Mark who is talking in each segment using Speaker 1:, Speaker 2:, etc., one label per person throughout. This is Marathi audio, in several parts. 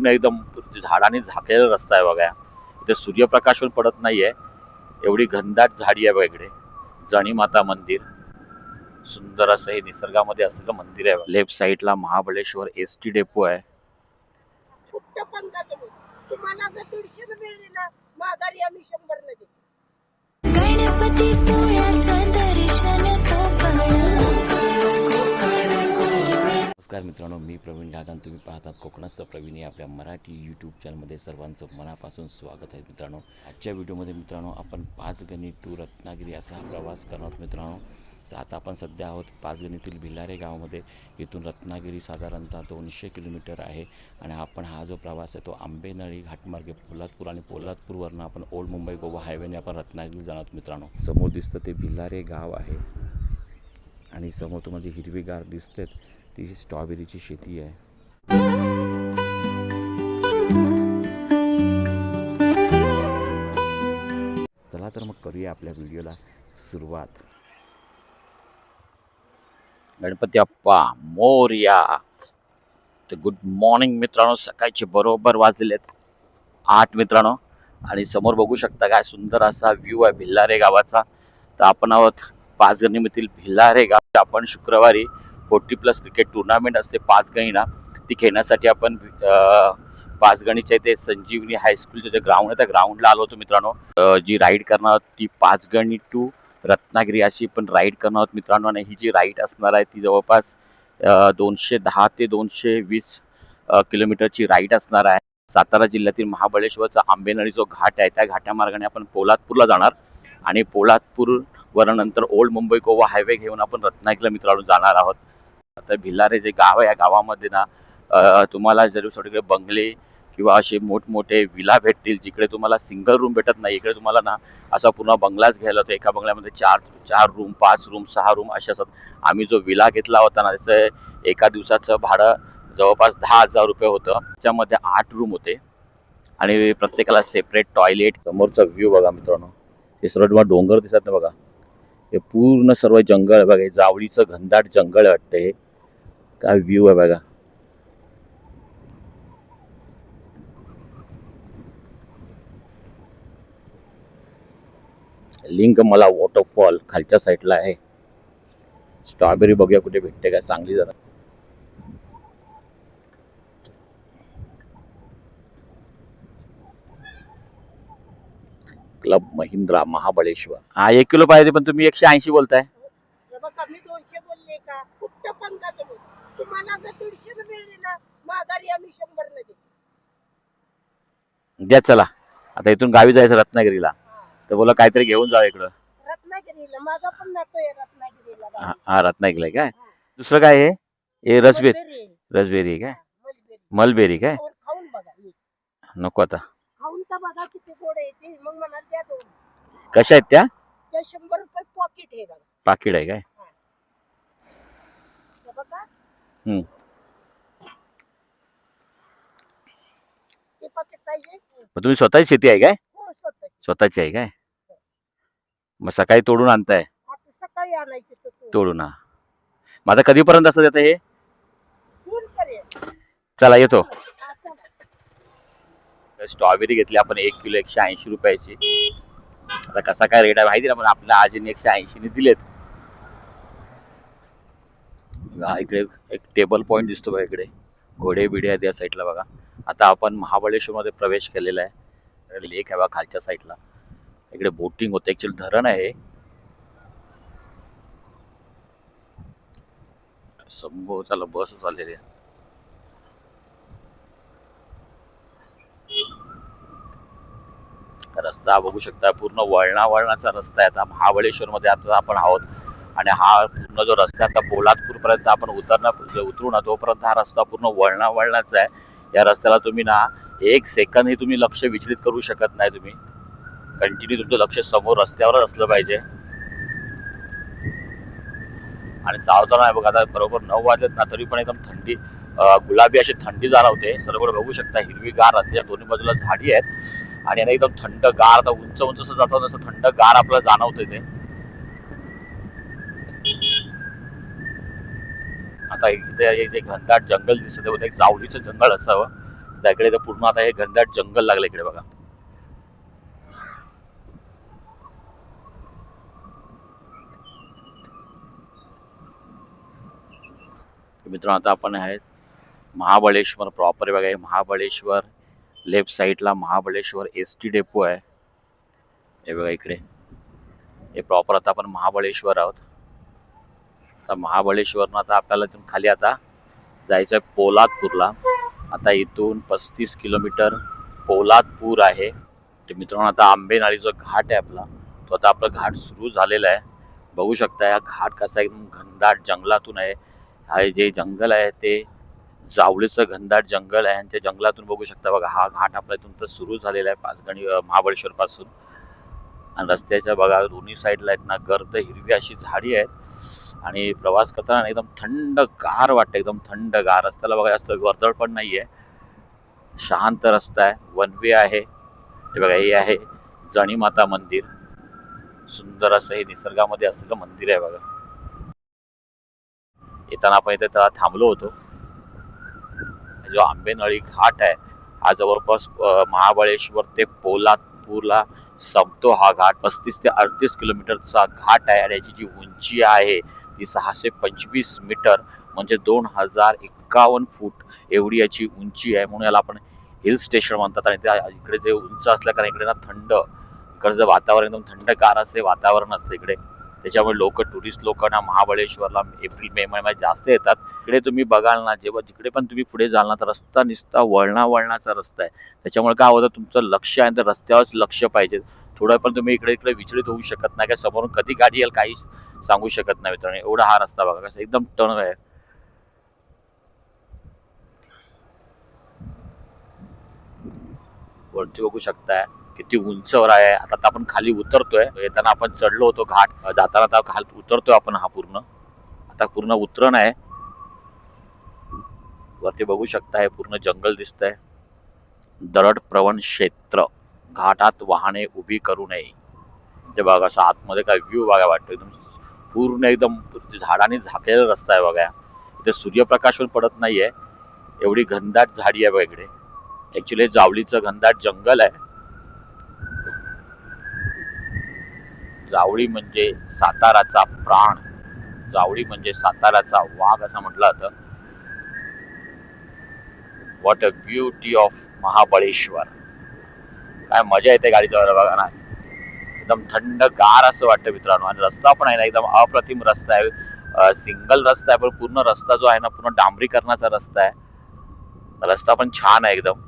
Speaker 1: पूर्ण एकदम झाडाने झाकलेला रस्ता आहे बघा. इथे सूर्यप्रकाश पण पडत नाहीये. एवढी घनदाट झाडी आहे बघा इकडे. जणी माता मंदिर. सुंदर असं हे निसर्गामध्ये असलेलं मंदिर आहे लेफ्ट साईडला महाबळेश्वर एस टी डेपो आहे.
Speaker 2: कुठं
Speaker 3: मित्रांनो मी प्रवीण ढागान तुम्ही पाहतात कोकणस्थ प्रवीण या आपल्या मराठी यूट्यूब चॅनलमध्ये सर्वांचं मनापासून स्वागत आहे मित्रांनो. आजच्या व्हिडिओमध्ये मित्रांनो आपण पाचगणी टू रत्नागिरी असा हा प्रवास करणार आहोत मित्रांनो. तर आता आपण सध्या आहोत पाचगणीतील भिलारे गावामध्ये. इथून रत्नागिरी साधारणतः दोनशे किलोमीटर आहे आणि आपण हा जो प्रवास आहे तो आंबेनळी घाटमार्गे पोलादपूर आणि पोलादपूरवरनं आपण ओल्ड मुंबई गोवा हायवेने आपण रत्नागिरी जाणार आहोत मित्रांनो. समोर दिसतं ते भिलारे गाव आहे आणि समोर तुम्हाला जी हिरवीगार दिसतेत ती स्ट्रॉबेरीची शेती आहे. चला तर मग करूया आपल्या व्हिडिओला सुरुवात.
Speaker 1: गणपती अप्पा मोर्या. तर गुड मॉर्निंग मित्रांनो सकाळचे बरोबर वाजलेले आहेत आठ मित्रांनो. आणि समोर बघू शकता काय सुंदर असा व्ह्यू आहे भिल्लारे गावाचा. तर आपण आहोत पाचगणीमधील भिल्लारे गाव. आपण शुक्रवारी फोर्टी प्लस क्रिकेट टुर्नामेंट असते पाचगणीला ती खेळण्यासाठी आपण पाचगणीच्या इथे संजीवनी हायस्कूलचं जे ग्राउंड आहे त्या ग्राउंडला आलो होतो मित्रांनो. जी राईड करणार आहोत ती पाचगणी टू रत्नागिरी अशी पण राईड करणार आहोत मित्रांनो. आणि ही जी राईड असणार आहे ती जवळपास दोनशे दहा ते दोनशे वीस किलोमीटरची राईड असणार आहे. सातारा जिल्ह्यातील महाबळेश्वरचा आंबेनळी जो घाट आहे त्या घाटामार्गाने आपण पोलादपूरला जाणार. आणि पोलादपूरवर नंतर ओल्ड मुंबई गोवा हायवे घेऊन आपण रत्नागिरीला मित्रांनो जाणार आहोत. आता भिलारे जे गाव आहे या गावामध्ये ना तुम्हाला जर सगळीकडे बंगले किंवा असे मोठमोठे विला भेटतील जिकडे तुम्हाला सिंगल रूम भेटत नाही इकडे तुम्हाला ना असा पूर्ण बंगलाच घ्यायला होता. एका बंगल्यामध्ये चार चार रूम पाच रूम सहा रूम असे असतात. आम्ही जो विला घेतला होता ना त्याचं एका दिवसाचं भाडं जवळपास दहा हजार रुपये होतं. त्याच्यामध्ये आठ रूम होते. आणि प्रत्येकाला सेपरेट टॉयलेट समोरचा व्ह्यू बघा मित्रांनो. हे सर्व तुम्हाला डोंगर दिसत ना बघा. हे पूर्ण सर्व जंगल बघा. हे जावळीचं घनदाट जंगल वाटतं हे. काय व्ह्यू आहे बघा लिंक मला वॉटरफॉल खालच्या साईडला आहे स्ट्रॉबेरी बघूया कुठे भेटते काय चांगली जरा क्लब महिंद्रा महाबळेश्वर हा एक किलो पाहिजे पण तुम्ही एकशे ऐंशी बोलताय.
Speaker 2: हे बघा मी दोनशे बोलले का? कुठं पण जा तुम्ही? तुम्हाला जर दीडशे मिळली ना माघारी आम्ही शंभर न देतो.
Speaker 1: द्या चला. आता इथून गावी जायचं रत्नागिरीला. तर बोला काहीतरी घेऊन जा इकडं.
Speaker 2: रत्नागिरीला. माझा पण नातो आहे रत्नागिरीला
Speaker 1: हा- हा रत्नागिरीला आहे काय? दुसरं काय आहे? हे रसबेरी.
Speaker 2: मलबेरी आहे.
Speaker 1: रसबेरी आहे काय?
Speaker 2: मलबेरी.
Speaker 1: मलबेरी काय?
Speaker 2: खाऊन खाऊन बघा.
Speaker 1: नको आता.
Speaker 2: खाऊन तर बघा किती गोड येते मग म्हणाल द्या दोन.
Speaker 1: कशा आहेत त्या?
Speaker 2: त्या शंभर रुपये पॉकेट आहे बघा.
Speaker 1: पाकिट आहे काय
Speaker 2: हे बघा
Speaker 1: हम्म.
Speaker 2: ते पाकिट पाहिजे.
Speaker 1: मग तुम्ही स्वतःची शेती आहे काय?
Speaker 2: हो स्वतः
Speaker 1: स्वतःची आहे काय? मग सकाळी तोडून आणताय?
Speaker 2: आता सकाळी आणायचे तर तू
Speaker 1: तोडून हा. मग आता कधीपर्यंत असं देतं हे?
Speaker 2: जून करेल
Speaker 1: चला येतो. स्ट्रॉबेरी घेतली आपण एक किलो एकशे ऐंशी रुपयाची. आता कसा काय रेट आहे माहिती ना पण आपल्या आजीने एकशे ऐंशीने दिलेत. हा, इकडे एक टेबल पॉईंट दिसतो बघा इकडे. घोडे बिडे आहेत या साईडला बघा. आता आपण महाबळेश्वरमध्ये प्रवेश केलेला आहे. लेक आहे बघा खालच्या साईडला इकडे बोटिंग होते. ऍक्च्युअली धरण आहे. संभव चला बस चाललेली आहे. रस्ता बघू शकता. पूर्ण वळणा वळणाचा रस्ता आहे. आता महाबळेश्वर मध्ये आता आपण आहोत. आणि हा पूर्ण जो रस्ता आता पोलादपूरपर्यंत आपण उतरणार जे उतरू ना तोपर्यंत हा रस्ता पूर्ण वळणा वळणाचा आहे. या रस्त्याला तुम्ही ना एक सेकंदही तुम्ही लक्ष विचलित करू शकत नाही तुम्ही. कंटिन्यू तुमचं लक्ष समोर रस्त्यावरच असलं पाहिजे. आणि चालताना आहे बघा आता बरोबर नऊ वाजत ना तरी पण एकदम थंडी गुलाबी अशी थंडी जाणवते. सर्व बघू शकता हिरवीगार रस्त्याच्या दोन्ही बाजूला झाडी आहेत. आणि एकदम थंड गार आता उंच उंच असं जातो तसं थंड गार आपल्याला जाणवतं ते. आता इथे हे जे घनदाट जंगल दिसत आहे एक जावलीचं जंगल असावं. त्याकडे इकडे तर पूर्ण आता हे घनदाट जंगल लागलं इकडे बघा. मित्रांनो आता आपण आहेत महाबळेश्वर प्रॉपर बघा हे महाबळेश्वर लेफ्ट साईडला महाबळेश्वर एस टी डेपो आहे. हे बघा इकडे. हे प्रॉपर आता आपण महाबळेश्वर आहोत. आता महाबळेश्वरनं आता आपल्याला इथून खाली आता जायचं आहे पोलादपूरला. आता इथून पस्तीस किलोमीटर पोलादपूर आहे. ते मित्रांनो आता आंबेनाळी जो घाट आहे आपला. तो आता आपला घाट सुरू झालेला आहे. बघू शकता हा घाट कसा एकदम घनदाट जंगलातून आहे. हा जे जंगल आहे ते जावळीचं घनदाट जंगल आहे. आणि त्या जंगलातून बघू शकता बघा हा घाट आपला इथून तर सुरू झालेला आहे पाचगणी महाबळेश्वरपासून. आणि रस्त्याच्या बघा दोन्ही साईडला आहेत ना गर्द हिरवी अशी झाडी आहेत. आणि प्रवास करताना एकदम थंड गार वाटतं एकदम थंड गार. रस्त्याला बघा जास्त वर्दळ पण नाही आहे शांत रस्ता आहे वन वे आहे. हे बघा हे आहे जणीमाता मंदिर. सुंदर असं हे निसर्गामध्ये असलेलं मंदिर आहे बघा. येताना आपण इथे त्याला थांबलो होतो. जो आंबेनळी घाट आहे हा जवळपास महाबळेश्वर ते पोलादपूरला संपतो हा घाट पस्तीस ते अडतीस किलोमीटरचा घाट आहे आणि याची जी उंची आहे ती सहाशे पंचवीस मीटर म्हणजे दोन हजार एक्कावन्न फूट एवढी याची उंची आहे. म्हणून याला आपण हिल स्टेशन म्हणतात आणि त्या इकडे जे उंच असल्या कारण इकडे ना थंड इकडचं वातावरण एकदम थंडगार असे वातावरण असतं इकडे. त्याच्यामुळे लोक टुरिस्ट लोकांना ना महाबळेश्वरला एप्रिल मे महिन्यात जास्त येतात. इकडे तुम्ही बघाल ना जेव्हा जिकडे पण तुम्ही पुढे जाल ना तर रस्ता निसता वळणा वळणाचा रस्ता आहे. त्याच्यामुळे काय होतं तुमचं लक्ष आहे तर रस्त्यावरच लक्ष पाहिजे. थोडं पण तुम्ही इकडे इकडे विचलित होऊ शकत नाही काय समोरून कधी गाडी येईल काही सांगू शकत नाही मित्रांनो. एवढा हा रस्ता बघा कसं एकदम टर्न आहे. वरती बघू शकताय. किती उंचवर आहे. आता तर आपण खाली उतरतोय. येताना आपण चढलो होतो घाट. जाताना आता खाल उतरतोय आपण हा पूर्ण. आता पूर्ण उतरण आहे. वरती बघू शकता हे पूर्ण जंगल दिसतंय. दरड प्रवण क्षेत्र. घाटात वाहने उभी करू नये. ते बघा असं आतमध्ये काय व्ह्यू बघा वाटतो. एकदम पूर्ण एकदम झाडाने झाकलेला रस्ता आहे बघा. इथे सूर्यप्रकाश पण पडत नाहीये. एवढी घनदाट झाडी आहे बघा इकडे. ॲक्च्युली जावलीचं घनदाट जंगल आहे. जावळी म्हणजे साताराचा प्राण. जावळी म्हणजे साताराचा वाघ असं म्हटलं जातं. What a beauty of Mahabaleshwar. काय मजा येते गाडीचा बघा ना. एकदम थंड गार असं वाटतं मित्रांनो. आणि रस्ता पण आहे ना एकदम अप्रतिम रस्ता आहे. सिंगल रस्ता आहे पण पूर्ण रस्ता जो आहे ना पूर्ण डांबरीकरणाचा रस्ता आहे. रस्ता पण छान आहे एकदम.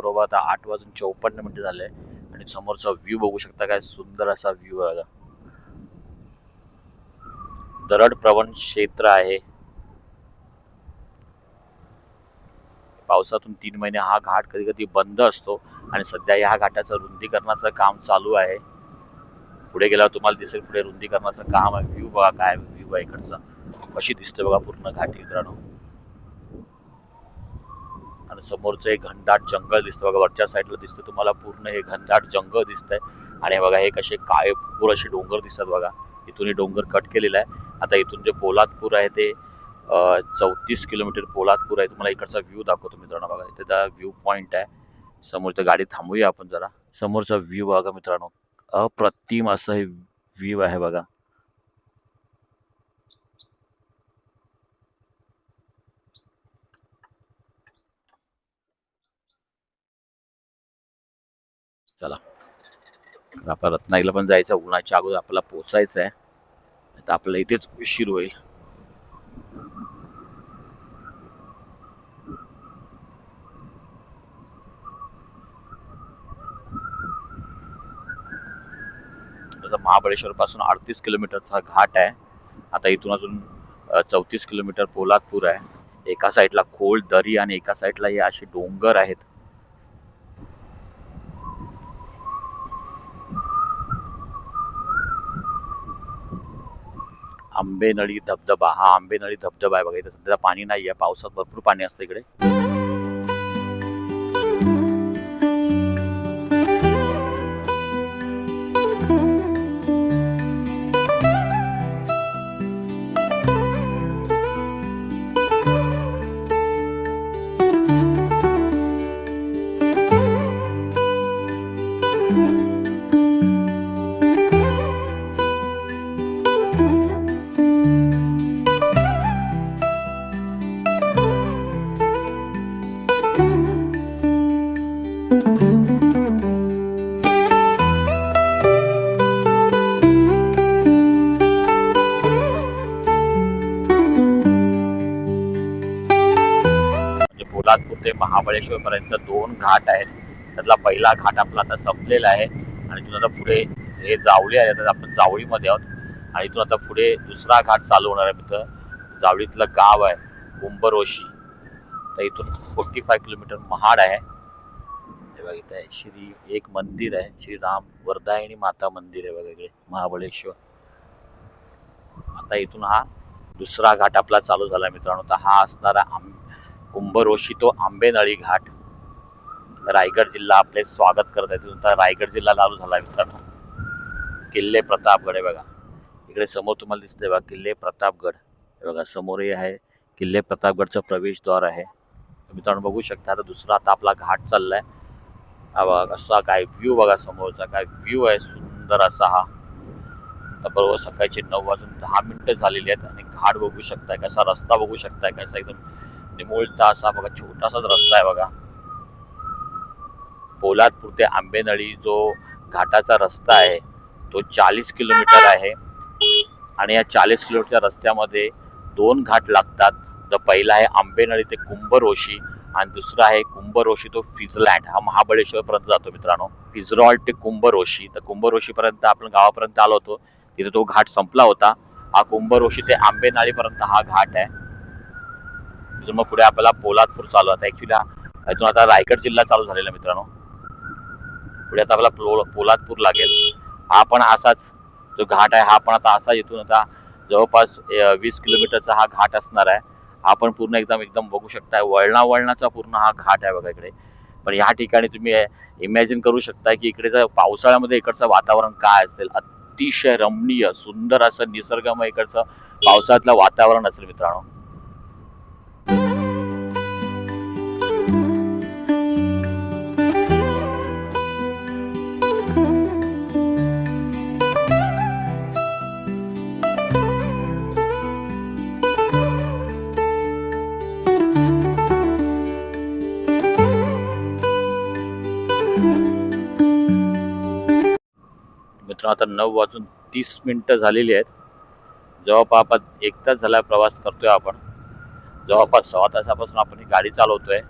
Speaker 1: बरोबर आता आठ वाजून चौपन्न मिनिटं झाले आणि समोरचा व्ह्यू बघू शकता काय सुंदर असा व्ह्यू आहे दरड प्रवण क्षेत्र आहे. पावसातून तीन महिने हा घाट कधी कधी बंद असतो आणि सध्या या घाटाचं रुंदीकरणाचं काम चालू आहे. पुढे गेल्यावर तुम्हाला दिसेल पुढे रुंदीकरणाचं काम आहे. व्ह्यू बघा काय व्ह्यू आहे इकडचा. कशी दिसते बघा पूर्ण घाट मित्रांनो. आणि समोरचं एक घनदाट जंगल दिसतं. बघा वरच्या साईडला दिसतं तुम्हाला पूर्ण हे घनदाट जंगल दिसतंय. आणि बघा हे कसे काळेपूर असे डोंगर दिसतात बघा. इथून हे डोंगर कट केलेला आहे. आता इथून जे पोलादपूर आहे ते चौतीस किलोमीटर पोलादपूर आहे. तुम्हाला इकडचा व्ह्यू दाखवतो मित्रांनो. बघा इथे त्या व्ह्यू पॉईंट आहे. समोर तर गाडी थांबूया आपण जरा. समोरचा व्ह्यू बघा मित्रांनो. अप्रतिम असं हे व्ह्यू आहे बघा. चला. तर आपला रत्नागिरीला पण जायचं उन्हाच्या अगोदर आपल्याला पोचायचं आहे तर आपल्याला इथेच उशीर होईल. आता महाबळेश्वर पासून अडतीस किलोमीटरचा घाट आहे. आता इथून अजून चौतीस किलोमीटर पोलादपूर आहे. एका साईडला खोल दरी आणि एका साईडला हे असे डोंगर आहेत. आंबेनळी धबधबा. हा आंबेनळी धबधबा आहे बघा इथं. सध्या पाणी नाही आहे पावसात भरपूर पाणी असतं इकडे. महाबळेश्वरपर्यंत दोन घाट आहेत. त्यातला पहिला घाट आपला आता संपलेला आहे आणि इथून आता पुढे जे जावळी आहे तर आपण जावळीमध्ये आहोत. आणि इथून आता पुढे दुसरा घाट चालू होणार आहे मित्र जावळीतलं गाव आहे कुंभरोशी. तर इथून फोर्टी फाय किलोमीटर महाड आहे. हे बघा इथं आहे श्री एक मंदिर आहे श्री राम वरदायिनी माता मंदिर आहे बघा इकडे महाबळेश्वर. आता इथून हा दुसरा घाट आपला चालू झाला मित्रांनो. तर हा असणारा आम कुंभरोशी तो आंबेनळी घाट. रायगड जिल्हा आपले स्वागत करत आहे तिथून रायगड जिल्हा चालू झाला आहे मित्रांनो. किल्ले प्रतापगड आहे बघा. इकडे समोर तुम्हाला दिसतंय बघा किल्ले प्रतापगड. हे बघा समोरही आहे. किल्ले प्रतापगडचं प्रवेशद्वार आहे. मित्रांनो बघू शकता आता दुसरा आता आपला घाट चाललाय. आहे बघा काय व्ह्यू बघा समोरचा काय व्ह्यू आहे सुंदर असा हा. आता बरोबर सकाळचे नऊ वाजून दहा मिनिटं झालेली आहेत आणि घाट बघू शकताय कसा रस्ता बघू शकताय कसा एकदम म्हणजे निमुळता असा बघा छोटासाच रस्ता आहे बघा. पोलादपूर ते आंबेनळी जो घाटाचा रस्ता आहे तो चाळीस किलोमीटर आहे. आणि या चाळीस किलोमीटरच्या रस्त्यामध्ये दोन घाट लागतात. तर पहिला आहे आंबेनळी ते कुंभरोशी आणि दुसरा आहे कुंभरोशी तो फिजलँड हा महाबळेश्वरपर्यंत जातो मित्रांनो. फिजरॉल ते कुंभरोशी. तर कुंभरोशीपर्यंत आपण गावापर्यंत आलो होतो. तिथे तो घाट संपला होता. हा कुंभरोशी ते आंबेनाळीपर्यंत हा घाट आहे. तिथून मग पुढे आपल्याला पोलादपूर चालू आता ऍक्च्युली इथून आता रायगड जिल्हा चालू झालेला आहे मित्रांनो. पुढे आता आपल्याला पोल पोलादपूर लागेल. हा पण असाच जो घाट आहे हा पण आता असा इथून आता जवळपास वीस किलोमीटरचा हा घाट असणार आहे. हा पण पूर्ण एकदम एकदम बघू शकताय. वळणा वळणाचा पूर्ण हा घाट आहे बघा इकडे. पण या ठिकाणी तुम्ही इमॅजिन करू शकता की इकडे जर पावसाळ्यामध्ये इकडचं वातावरण काय असेल? अतिशय रमणीय सुंदर असं निसर्गमय इकडचं पावसाळ्यातलं वातावरण असेल मित्रांनो. आता नऊ वाजून तीस मिनटं झालेली आहेत. जवळपास आपण एक तास झाला प्रवास करतो आहे आपण. जवळपास सव्वा तासापासून आपण ही गाडी चालवतो आहे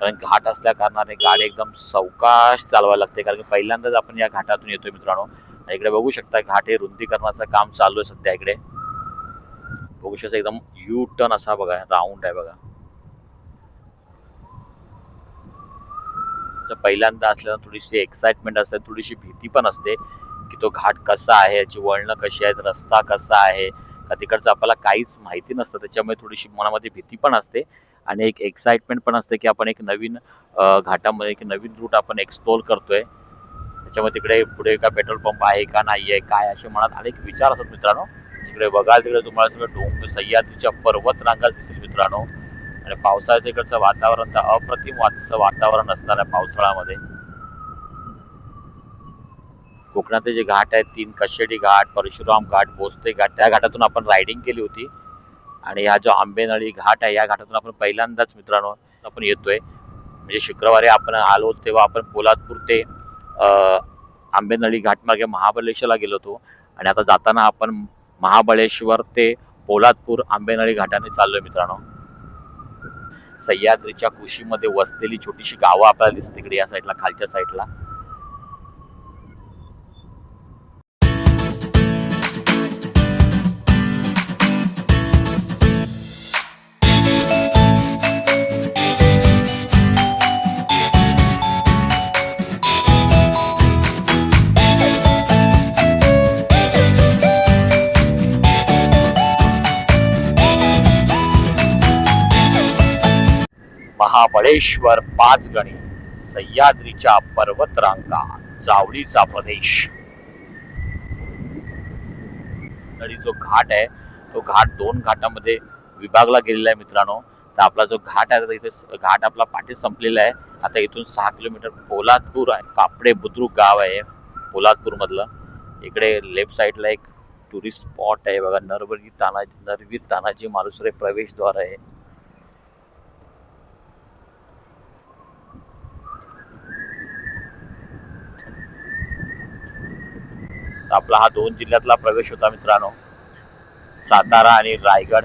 Speaker 1: कारण घाट असल्या कारणाने गाडी एकदम सावकाश चालवायला लागते. कारण की पहिल्यांदाच आपण या घाटातून येतोय मित्रांनो. इकडे बघू शकता घाट हे रुंदीकरणाचं काम चालू आहे सध्या इकडे. बघू शकता एकदम यू टर्न असा बघा राऊंड आहे बघा. तर पहिल्यांदा असल्यानं थोडीशी एक्साइटमेंट असते थोडीशी भीती पण असते. की तो घाट कसा आहे याची वळणं कशी आहेत रस्ता कसा आहे का तिकडचं आपल्याला काहीच माहिती नसतं. त्याच्यामुळे थोडीशी मनामध्ये भीती पण असते आणि एक एक्साइटमेंट पण असते की आपण एक नवीन घाटामध्ये एक नवीन रूट आपण एक्सप्लोर करतोय. त्याच्यामुळे तिकडे पुढे का पेट्रोल पंप आहे का नाही आहे काय असे मनात अनेक विचार असतात मित्रांनो. तिकडे बघाल तिकडे तुम्हाला सगळं डोंग सह्याद्रीच्या पर्वत रांगाच दिसेल मित्रांनो. आणि पावसाळ्याचं इकडचं वातावरण तर अप्रतिम वाटचं वातावरण असणार आहे पावसाळ्यामध्ये. कोकणातले जे घाट आहेत तीन कशेडी घाट परशुराम घाट बोस्ते घाट त्या घाटातून आपण रायडिंग केली होती. आणि हा जो आंबेनळी घाट आहे या घाटातून आपण पहिल्यांदाच मित्रांनो आपण येतोय. म्हणजे शुक्रवारी आपण आलो तेव्हा आपण पोलादपूर ते आंबेनळी घाटमार्गे महाबळेश्वरला गेलो होतो. आणि आता जाताना आपण महाबळेश्वर ते पोलादपूर आंबेनळी घाटाने चाललोय मित्रांनो. सह्याद्रीच्या कुशीमध्ये वसलेली छोटीशी गावं आपल्याला दिसते तिकडे या साईडला खालच्या साईडला महाबळेश्वर पाचगणी सह्याद्रीच्या पर्वतरांगा जावळीचा प्रदेश. आणि जो घाट आहे तो घाट दोन घाटामध्ये विभागला गेलेला आहे मित्रांनो. तर आपला जो घाट आहे तर इथे घाट आपला पाठी संपलेला आहे. आता इथून सहा किलोमीटर पोलादपूर आहे. कापडे बुद्रुक गाव आहे. पोलादपूरमधलं. इकडे लेफ्ट साईडला एक टुरिस्ट स्पॉट आहे. बघा नरवीर तानाजी नरवीर तानाजी मालुसरे प्रवेशद्वार आहे. आपला हा दोन जिल्ह्यातला प्रवेश होता मित्रांनो. सातारा आणि रायगड.